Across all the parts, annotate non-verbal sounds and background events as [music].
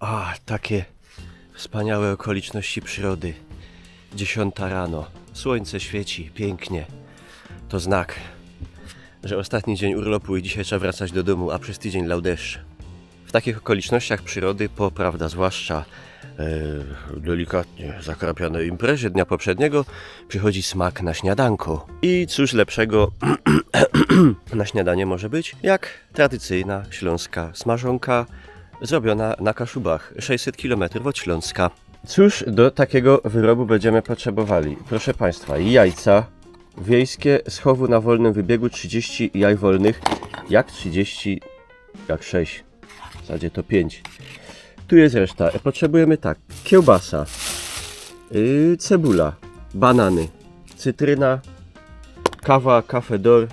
A, takie wspaniałe okoliczności przyrody. Dziesiąta rano. Słońce świeci pięknie. To znak, że ostatni dzień urlopu i dzisiaj trzeba wracać do domu, a przez tydzień lał deszcz. W takich okolicznościach przyrody, po prawda, zwłaszcza e, delikatnie zakrapianej imprezie dnia poprzedniego, przychodzi smak na śniadanko. I cóż lepszego [clears throat] na śniadanie może być, jak tradycyjna śląska smażonka zrobiona na Kaszubach, 600 km od Śląska. Cóż do takiego wyrobu będziemy potrzebowali? Proszę Państwa, jajca wiejskie z chowu na wolnym wybiegu 30 jaj wolnych. Jak 30? Jak 6? W zasadzie to 5. Tu jest reszta. Potrzebujemy tak, kiełbasa, yy, cebula, banany, cytryna, kawa, kafedor,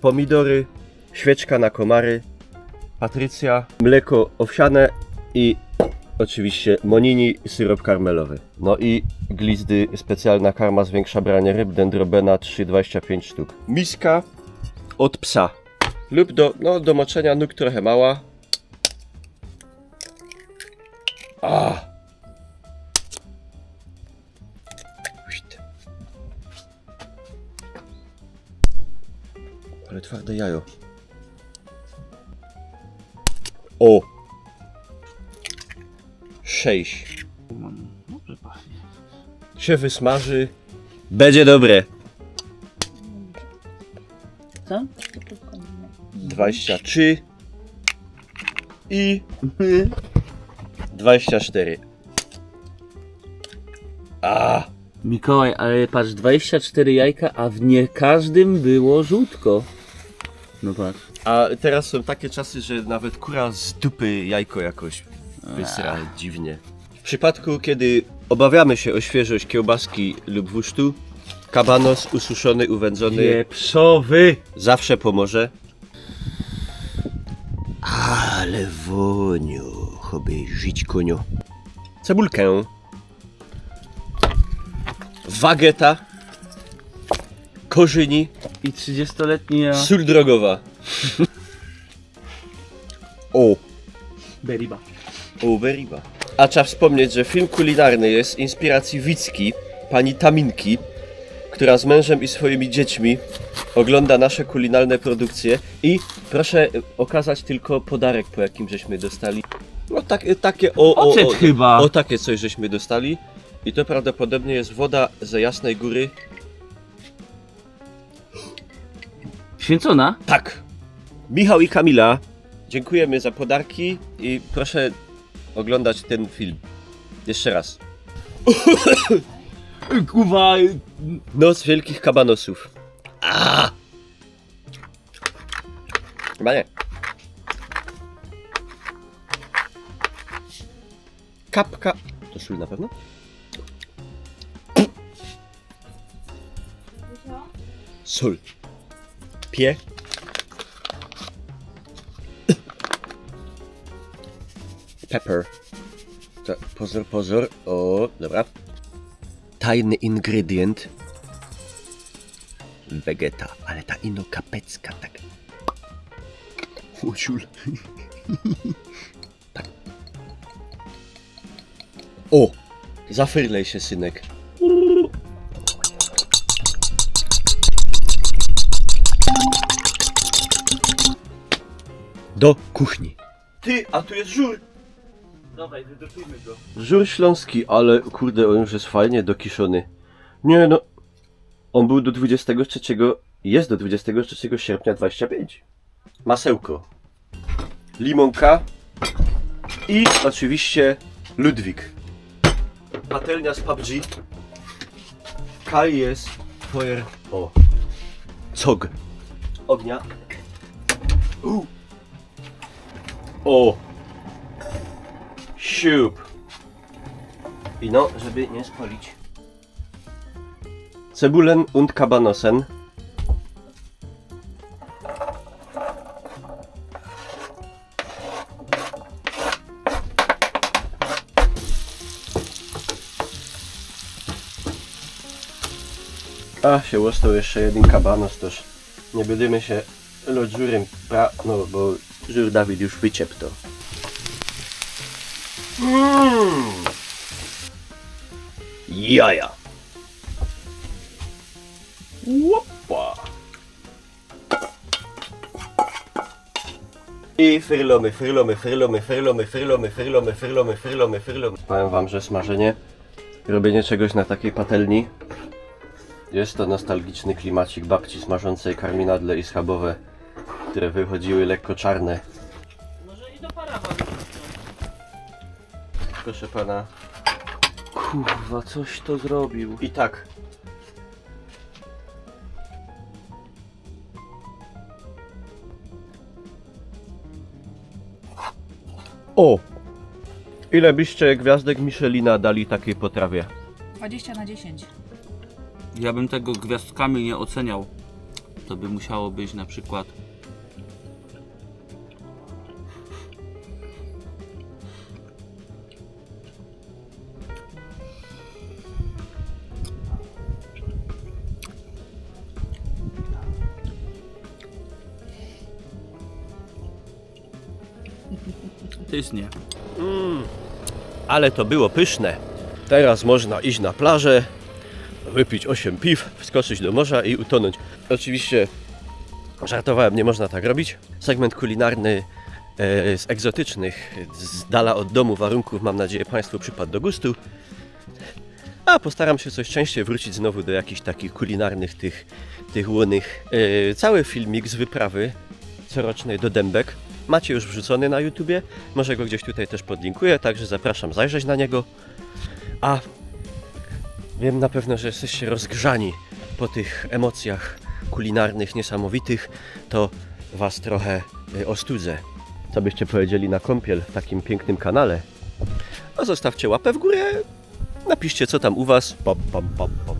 pomidory, świeczka na komary, patrycja, mleko owsiane i oczywiście monini syrop karmelowy. No i glizdy, specjalna karma zwiększa branie ryb, dendrobena 3,25 sztuk. Miska od psa lub do, no, do moczenia nóg trochę mała. A. Ale twarde jajo. O! Sześć. Dobrze pachnie. Się wysmaży. Będzie dobre. Co? 23 i 24. A! Mikołaj, ale patrz, 24 jajka, a w nie każdym było żółtko. No patrz. A teraz są takie czasy, że nawet kura z dupy jajko jakoś wysra dziwnie. W przypadku, kiedy obawiamy się o świeżość kiełbaski lub wusztu, kabanos ususzony, uwędzony Pieprzowy! zawsze pomoże. Ale woniu, choby żyć koniu. Cebulkę. Wageta. Korzyni. I 30-letnia Sól drogowa. O, Beriba. o, Beriba. A trzeba wspomnieć, że film kulinarny jest z inspiracji Wicki, pani Taminki, która z mężem i swoimi dziećmi ogląda nasze kulinarne produkcje i proszę y, okazać tylko podarek, po jakim żeśmy dostali. No tak, takie o, o, Oczet o, chyba. o takie coś żeśmy dostali i to prawdopodobnie jest woda ze Jasnej Góry. Święcona? Tak. Michał i Kamila, dziękujemy za podarki i proszę oglądać ten film. Jeszcze raz. [coughs] Kuwa. Noc wielkich kabanosów. A! Chyba nie. Kapka. To sól na pewno? Sól. Pie. Pepper. To, pozor, pozor. O, dobra. Tajny ingredient. Vegeta, ale ta ino kapecka, tak. Usiul. tak. O! Zafyrlej się, synek. Do kuchni. Ty, a tu jest żur. Dawaj, wydopijmy go. Żur śląski, ale kurde, on już jest fajnie dokiszony. Nie no, on był do 23, jest do 23 sierpnia 25. Masełko, limonka i oczywiście Ludwik. Patelnia z PUBG. Kai jest Feuer. O. Cog. Ognia. U. O. Siup. I no, żeby nie spalić. Cebulen und Kabanosen. A, się ostał jeszcze jeden kabanos, toż nie będziemy się lot żurem pra... no, bo żur Dawid już wyciep to. Jaja. Łopa. I fyrlomy, fyrlomy, fyrlomy, fyrlomy, fyrlomy, fyrlomy, fyrlomy, fyrlomy, fyrlomy. Powiem wam, że smażenie, robienie czegoś na takiej patelni jest to nostalgiczny klimacik babci smażącej karminadle i schabowe, które wychodziły lekko czarne. Proszę pana. Kurwa, coś to zrobił. I tak. O! Ile byście gwiazdek Michelina dali takiej potrawie? 20 na 10. Ja bym tego gwiazdkami nie oceniał. To by musiało być na przykład. To jest nie. Ale to było pyszne. Teraz można iść na plażę, wypić 8 piw, wskoczyć do morza i utonąć. Oczywiście żartowałem, nie można tak robić. Segment kulinarny e, z egzotycznych, z dala od domu warunków, mam nadzieję Państwu przypadł do gustu. A postaram się coś częściej wrócić znowu do jakichś takich kulinarnych, tych, tych łonych. E, cały filmik z wyprawy corocznej do Dębek macie już wrzucony na YouTubie. Może go gdzieś tutaj też podlinkuję, także zapraszam zajrzeć na niego. A wiem na pewno, że jesteście rozgrzani po tych emocjach kulinarnych niesamowitych, to was trochę y, ostudzę. Co byście powiedzieli na kąpiel w takim pięknym kanale? A zostawcie łapę w górę, napiszcie co tam u was. Pam, pam, pam, pam.